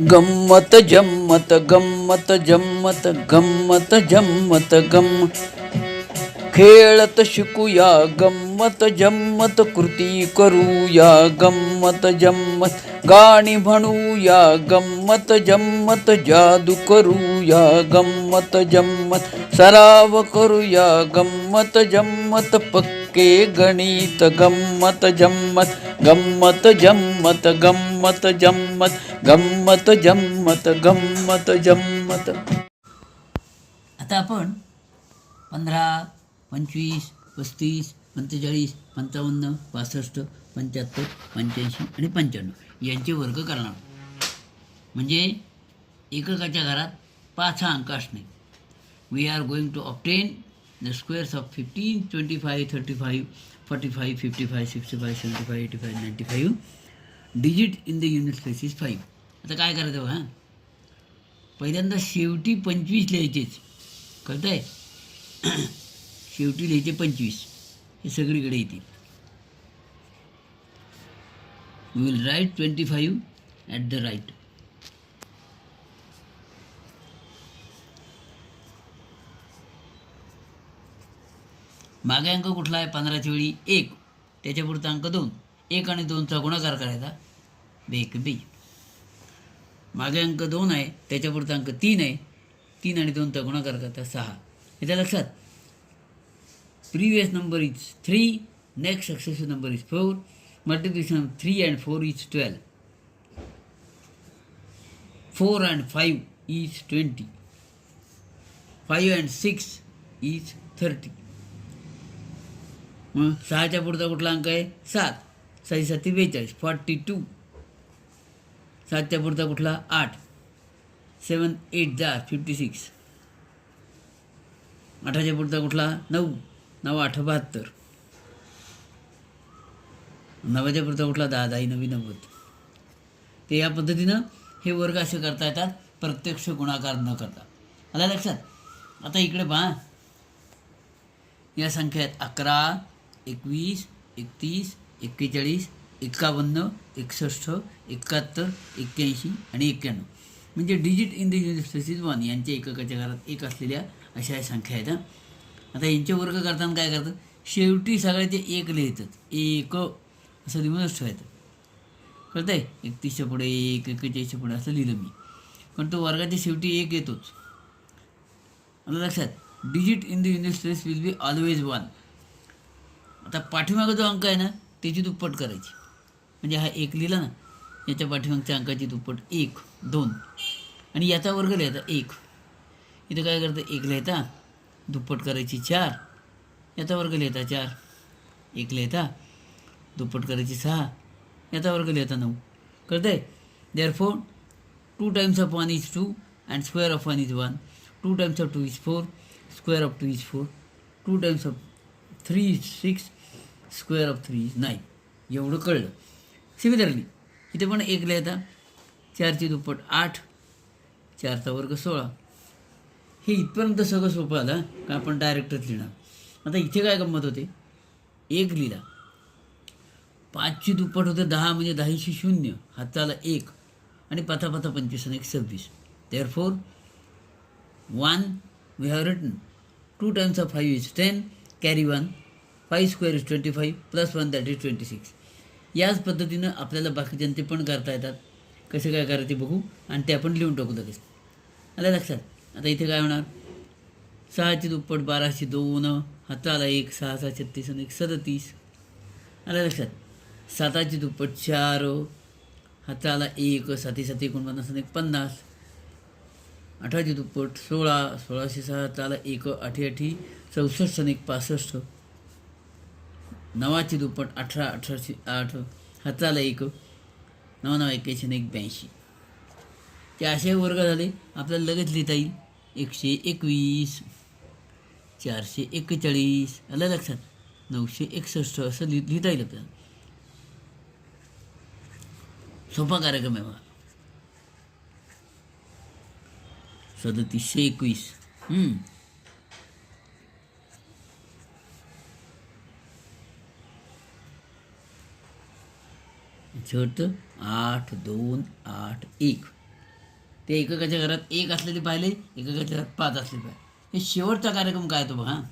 गम्मत जम्मत गम्मत जम्मत गम्मत जम्मत गम. खेळत शिकूया गम्मत जम्मत कृती करूया गम्मत जम्मत गाणी म्हणूया गम्मत जम्मत जादू करूया गम्मत जम्मत सराव करूया गम्मत जम्मत के गणित गम्मत जम्मत गम्मत जम्मत गम्मत जम्मत गम्मत जम्मत गम्मत जम्मत. आता आपण पंधरा पंचवीस पस्तीस पंचेचाळीस पंचावन्न पासष्ट पंच्याहत्तर पंच्याऐंशी आणि पंच्याण्णव यांचे वर्ग करणार म्हणजे एककाच्या घरात पाच हा अंक असणे. We are going to obtain the squares of fifteen twenty five thirty five forty five fifty five sixty five seventy five eighty five ninety five digit in the unit space is five आता काय करायचं हां पहिल्यांदा शेवटी पंचवीस लिहायचेच. कळतं आहे शेवटी लिहायचे पंचवीस. हे सगळीकडे येतील. Will write twenty five at the right मागे अंक कुठला आहे? पंधराच्या वेळी एक. त्याच्यापुढचा अंक दोन. एक आणि दोनचा गुणाकार करायचा. बेक बी. मागे अंक दोन आहे त्याच्यापुढचा अंक तीन आहे. तीन आणि दोनचा गुणाकार करता सहा. येत्या लक्षात? Previous number is three next successive number is four multiplication of three and four is twelve four and five is twenty five and six is thirty मग सहाच्या पुढचा कुठला अंक आहे? सात. सही साती बेचाळीस. Forty two. सातच्या पुढचा कुठला? आठ. सेवन एट जा फिफ्टी सिक्स. आठाच्या पुढचा कुठला? नऊ. नऊ आठ बहात्तर. नव्याच्या पुढचा कुठला? दहा दहा नवी नव्वद. ते या पद्धतीनं हे वर्ग असे करता येतात. प्रत्यक्ष गुणाकार न करता. आला लक्षात? आता इकडे पहा. या संख्येत अकरा एकवीस एकतीस एक्केचाळीस एकावन्न एकसष्ट एकाहत्तर एक्क्याऐंशी आणि एक्क्याण्णव. म्हणजे digit in the universities one यांच्या एककाच्या घरात एक असलेल्या अशा संख्या आहेत आता यांचे वर्ग करताना काय करतात? शेवटी सगळ्याचे एक लिहितात. एक असं लिहूनच ठेवायचं कळतं आहे एकतीसच्या पुढे एक एक्केचाळीसच्या पुढे असं लिहिलं मी. पण तो वर्गाच्या शेवटी एक येतोच. आता लक्षात. Digit in the universities will be always one आता पाठीमागं जो अंक आहे ना त्याची दुप्पट करायची. म्हणजे हा एक लिहिला ना याच्या पाठीमागच्या अंकाची दुप्पट. एक दोन. आणि याचा वर्ग लिहायचा एक. इथं काय करतं? एक लिहायचा. दुप्पट करायची चार. याचा वर्ग लिहायचा चार. एक लिहायचा. दुप्पट करायची सहा. याचा वर्ग लिहायचा नऊ. कळतंय? Therefore two times of one is two and square of one is one two times of two is four square of two is four two times of three is six square of three is nine. एवढं कळलं. Similarly इथे पण एक लिहिता चारची दुप्पट आठ चारचा वर्ग सोळा. हे इथपर्यंत सगळं सोपं आलं का आपण डायरेक्टच लिहिणार. आता इथे काय गंमत होते? एक लिहिला. पाचची दुप्पट होतं दहा म्हणजे दहाशी शून्य. हाताला एक. आणि पाथा पाथा पंचवीस आणि एक सव्वीस. Therefore one we have written two times of five is ten carry one five square is twenty five plus one that is twenty six. याच पद्धतीनं आपल्याला बाकीच्यांचे पण करता येतात. कसे काय करायचे बघू. आणि ते आपण लिहून टाकू लगेच. आलं लक्षात? आता इथे काय होणार? सहाची दुप्पट बाराशे दोन हाताला एक सहा सहा छत्तीस आणि एक सदतीस. आलं लक्षात? साताची दुप्पट चार हाताला एक साती साती एकोणपन्नास आणि एक पन्नास. अठराची दुप्पट सोळा सोळाशे सहा हाताला एक आठी आठी चौसष्ट आणि एक पासष्ट. नवाची दुप्पट अठरा अठराशे आठ हाताला एक नवा नवा एक्क्याऐंशी एक ब्याऐंशी. ते असे वर्ग झाले आपल्याला लगेच लिहिता येईल. एकशे एकवीस चारशे एक्केचाळीस आलं लक्षात? नऊशे एकसष्ट असं लि लिहिता येईल आपल्याला. सोपा कार्यक्रम आहे बघा. सदतीसशे एकवीस. हम्म. आठ दोन आठ एक. ते एकाच्या घरात एक असलेले पाहिले एकाच्या घरात पाच असले पाहिले. हे शेवटचा कार्यक्रम काय तो बघा.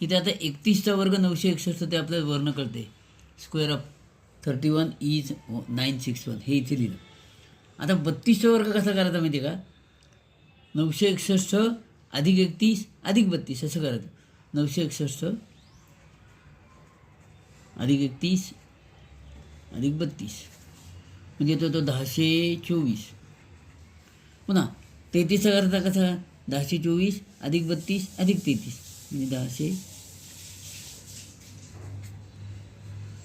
इथे आता एकतीसचा वर्ग नऊशे एकसष्ट ते आपल्याला वर्ण कळते. Square of thirty one is nine six one हे इथे लिहिलं. आता बत्तीसचा वर्ग कसा करायचा माहिती आहे का? नऊशे एकसष्ट अधिक एकतीस अधिक बत्तीस असं करायचं. नऊशे एकसष्ट अधिक एकतीस अधिक बत्तीस. म्हणजे तो तो दहाशे चोवीस. पुन्हा तेहतीसचा करता कसा? दहाशे चोवीस अधिक बत्तीस अधिक तेहतीस. म्हणजे दहाशे.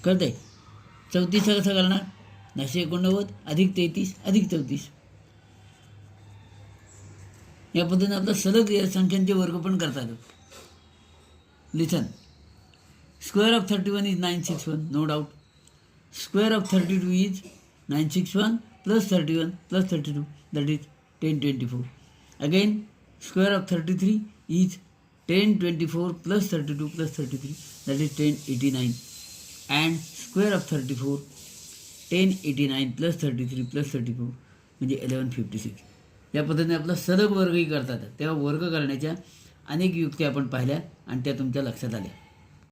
कळतंय? चौतीसचा कसा करणार दहाशे एकोणनव्वद अधिक तेहतीस अधिक चौतीस. या पद्धतीने आपलं सलग संख्यांचे वर्ग पण करता येतात listen square of thirty one is nine six one no doubt square of thirty two is nine six one plus thirty one plus thirty two that is ten twenty four again square of thirty three is ten twenty four plus thirty two plus thirty three that is ten eighty nine and square of thirty four ten eighty nine plus thirty three plus thirty four म्हणजे eleven fifty six या पद्धतीने आपला सलग वर्गही करतात. तेव्हा वर्ग करण्याच्या अनेक युक्त्या आपण पाहिल्या आणि त्या तुमच्या लक्षात आल्या.